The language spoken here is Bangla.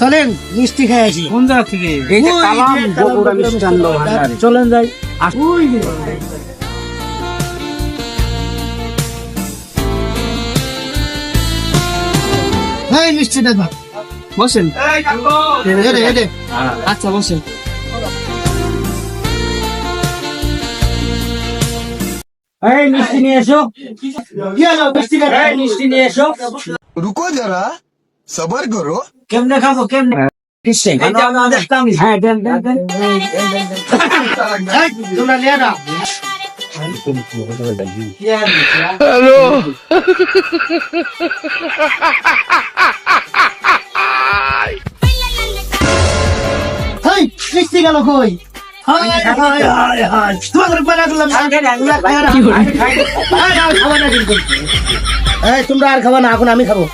চলেন মিষ্টি খাই আসি। কোন জায়গা থেকে? এই যে কালাম বগুড়া মিষ্টান্ন ভান্ডারে। চলেন যাই। আসুই ভাই মিষ্টি দাদা বসেন। হেঁটে হেঁটে হ্যাঁ। আচ্ছা বসেন। এই মিষ্টি নিয়ে এসো। কি হলো মিষ্টি নিয়ে রুকো যারা সবার করো। কেমনে খাব কেমনে। হ্যাঁ। তোমরা মিষ্টি গেল কই? আর খাবা না তোমরা আর খাবা।